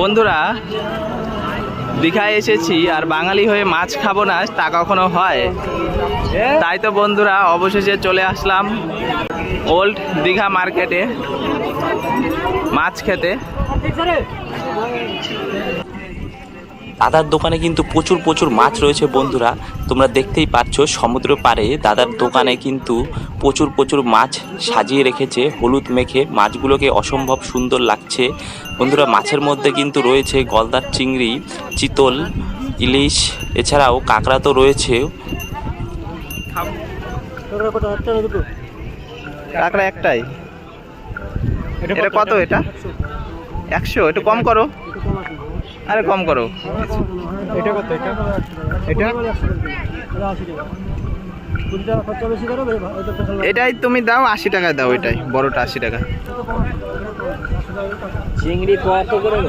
বন্ধুরা, দীঘায় এসেছি আর বাঙালি হয়ে মাছ খাব না, তা কখনো হয়। তাই তো বন্ধুরা, অবশেষে চলে আসলাম ওল্ড দীঘা মার্কেটে মাছ খেতে। দাদার দোকানে কিন্তু প্রচুর প্রচুর মাছ রয়েছে বন্ধুরা। তোমরা দেখতেই পাচ্ছ, সমুদ্র পাড়ে দাদার দোকানে কিন্তু প্রচুর প্রচুর মাছ সাজিয়ে রেখেছে, হলুদ মেখে। মাছগুলোকে অসম্ভব সুন্দর লাগছে। বন্ধুরা, মাছের মধ্যে কিন্তু রয়েছে গলদার চিংড়ি, চিতল, ইলিশ, এছাড়াও কাঁকড়া তো রয়েছে। কাঁকড়া একটাই। এটা কত? এটা একশো? একটু কম করো। আরে কম করো। এটা কত এটা? এটা? টাকা এটাই তুমি দাও আশি টাকায় দাও এটাই বড়টা আশি টাকা। চিংড়ি কত করে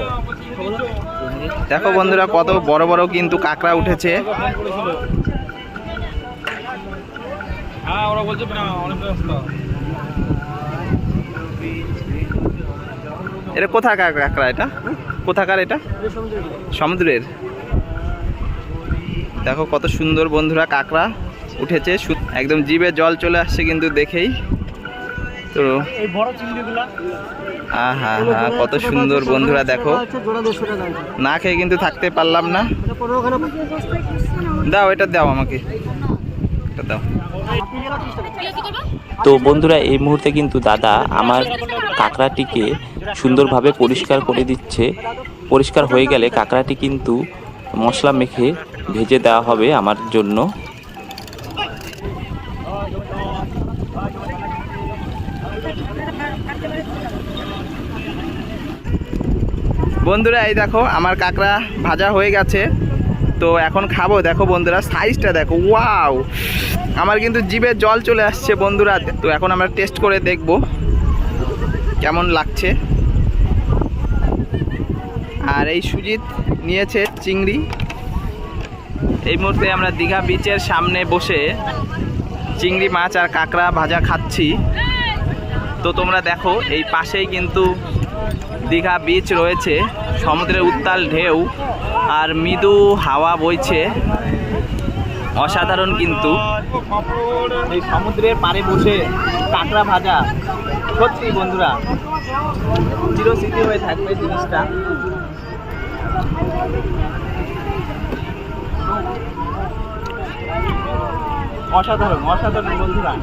দেখো বন্ধুরা কত বড় বড় কিন্তু কাঁকড়া উঠেছে। হ্যাঁ ওরা বলছে না অনেক ব্যস্ত। এটা কোথাকার কাঁকড়া এটা? কোথাকার এটা? সমুদ্রের। দেখো কত সুন্দর বন্ধুরা, কাঁকড়া উঠেছে একদম জিভে জল চলে আসছে কিন্তু দেখেই। তো বড় চিংড়িগুলা কত সুন্দর বন্ধুরা, দেখো। না খেয়ে কিন্তু থাকতে পারলাম না। দাও, এটা দাও আমাকে। এটা দাও। তো বন্ধুরা, এই মুহূর্তে কিন্তু দাদা আমার কাঁকড়াটিকে সুন্দরভাবে পরিষ্কার করে দিচ্ছে। পরিষ্কার হয়ে গেলে কাঁকড়াটি কিন্তু মশলা মেখে ভেজে দেওয়া হবে আমার জন্য। বন্ধুরা, এই দেখো আমার কাঁকড়া ভাজা হয়ে গেছে। তো এখন খাব। দেখো বন্ধুরা সাইজটা দেখো। ওয়াও আমার কিন্তু জিভে জল চলে আসছে বন্ধুরা। তো এখন আমরা টেস্ট করে দেখব। কেমন লাগছে? আর এই সুজিত নিয়েছে চিংড়ি। এই মুহূর্তে আমরা দীঘা বিচের সামনে বসে চিংড়ি মাছ আর কাঁকড়া ভাজা খাচ্ছি। তো তোমরা দেখো, এই পাশেই কিন্তু দীঘা বিচ রয়েছে। সমুদ্রের উত্তাল ঢেউ আর মৃদু হাওয়া বইছে। অসাধারণ কিন্তু। এই সমুদ্রের পাড়ে বসে কাঁকড়া ভাজা সত্যি বন্ধুরা চিরস্মৃতি হয়ে থাকবে জিনিসটা। অসাধারণ অসাধারণ বন্ধুরা।